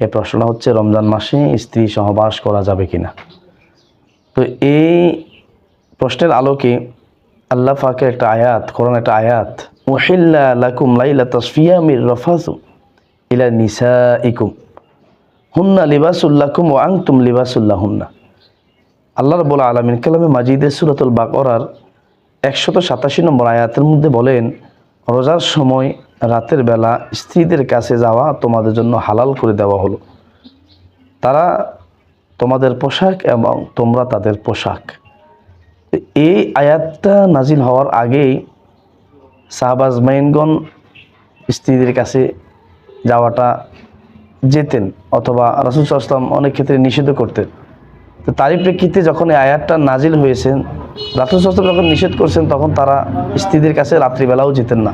এই প্রশ্নটা হচ্ছে, রমজান মাসে স্ত্রী সহবাস করা যাবে কিনা? তো এই প্রশ্নের আলোকে আল্লাহ ফাকের একটা আয়াত, কোরআন একটা আয়াত ওহিল্লা লাকুম লাইলা তসফিয়া মির রফাসু ইলা নিসা ইকুম হুন্না লিবাসুল্লাকুম ও আংতুম লিবাসুল্লাহ হুন্না আল্লাহ রবুল আলমিন কালামে মাজিদের সুরাতুল বাকরার একশত সাতাশি নম্বর আয়াতের মধ্যে বলেন, রোজার সময় রাতের বেলা স্ত্রীদের কাছে যাওয়া তোমাদের জন্য হালাল করে দেওয়া হলো। তারা তোমাদের পোশাক এবং তোমরা তাদের পোশাক। এই আয়াতটা নাজিল হওয়ার আগেই শাহবাজ মাইনগণ স্ত্রীদের কাছে যাওয়াটা যেতেন অথবা রাসুল আসলাম অনেক ক্ষেত্রে নিষেধ করতেন। তো তারই প্রেক্ষিতে যখন এই আয়াতটা নাজিল হয়েছেন রাসুল আসলাম যখন নিষেধ করছেন, তখন তারা স্ত্রীদের কাছে রাত্রিবেলাও যেতেন না।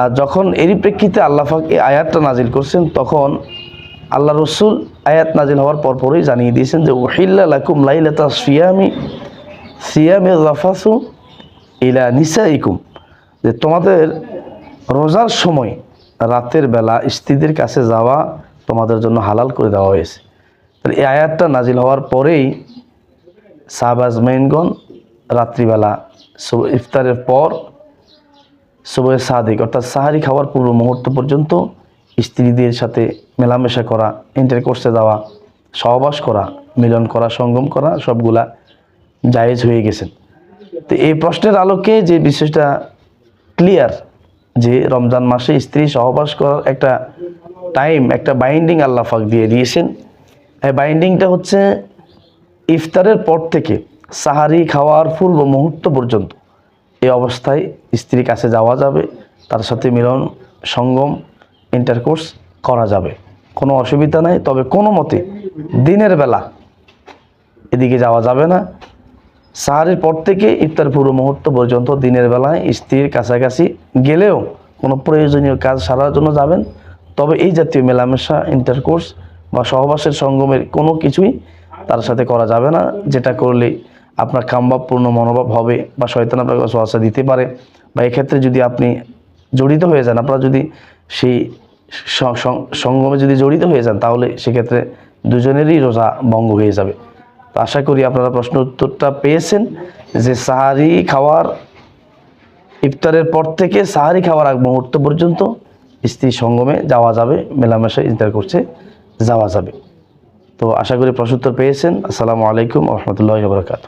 আর যখন এরই প্রেক্ষিতে আল্লাহাক এই আয়াতটা নাজিল করছেন, তখন আল্লাহ রসুল আয়াত নাজিল হওয়ার পরপরই জানিয়ে দিয়েছেন যে ওহিল্লা লাকুম লাইলাতা সিয়ামি, সিয়ামে রাফাসু ইলা নিসা ইকুম যে তোমাদের রোজার সময় রাতের বেলা স্ত্রীদের কাছে যাওয়া তোমাদের জন্য হালাল করে দেওয়া হয়েছে। এই আয়াতটা নাজিল হওয়ার পরেই সাহবাজ মেইনগণ রাত্রিবেলা ইফতারের পর সুবহ সাদিক, অর্থাৎ সাহারি খাওয়ার পূর্ব মুহূর্ত পর্যন্ত স্ত্রীদের সাথে মেলামেশা করা ইন্টারকোর্সে যাওয়া, সহবাস করা, মিলন করা, সঙ্গম করা, সবগুলা জায়েজ হয়ে গেছেন তো এই প্রশ্নের আলোকে যে বিষয়টা ক্লিয়ার যে রমজান মাসে স্ত্রী সহবাস করার একটা টাইম একটা বাইন্ডিং আল্লাহ ফাক দিয়ে দিয়েছেন, এই বাইন্ডিংটা হচ্ছে ইফতারের পর থেকে সাহারি খাওয়ার পূর্ব মুহূর্ত পর্যন্ত। এই অবস্থায় স্ত্রীর কাছে যাওয়া যাবে, তার সাথে মিলন, সঙ্গম ইন্টারকোর্স করা যাবে। কোনো অসুবিধা নাই, তবে কোনো মতে দিনের বেলা এদিকে যাওয়া যাবে না। সাহারির পর থেকে ইফতার পূর্ব মুহূর্ত পর্যন্ত দিনের বেলায় স্ত্রীর কাছাকাছি গেলেও কোনো প্রয়োজনীয় কাজ সারার জন্য যাবেন। তবে এই জাতীয় মেলামেশা ইন্টারকোর্স বা সহবাসের সঙ্গমের কোনো কিছুই তার সাথে করা যাবে না, যেটা করলে আপনার কামভাবপূর্ণ মনোভাব হবে বা শয়তান আপনাকে ওয়াসওয়াসা দিতে পারে, বা এক্ষেত্রে যদি আপনি জড়িত হয়ে যান, আপনারা যদি সেই সঙ্গমে যদি জড়িত হয়ে যান, তাহলে সেক্ষেত্রে দুজনেরই রোজা ভঙ্গ হয়ে যাবে। তো আশা করি আপনারা প্রশ্ন উত্তরটা পেয়েছেন যে সাহারি খাওয়ার, ইফতারের পর থেকে সাহারি খাওয়ার আগ মুহূর্ত পর্যন্ত স্ত্রী সঙ্গমে যাওয়া যাবে মেলামেশা ইন্টার করছে, যাওয়া যাবে। তো আশা করি প্রশ্নোত্তর পেয়েছেন। আসসালামু আলাইকুম রহমতুল্লাহ বরকাত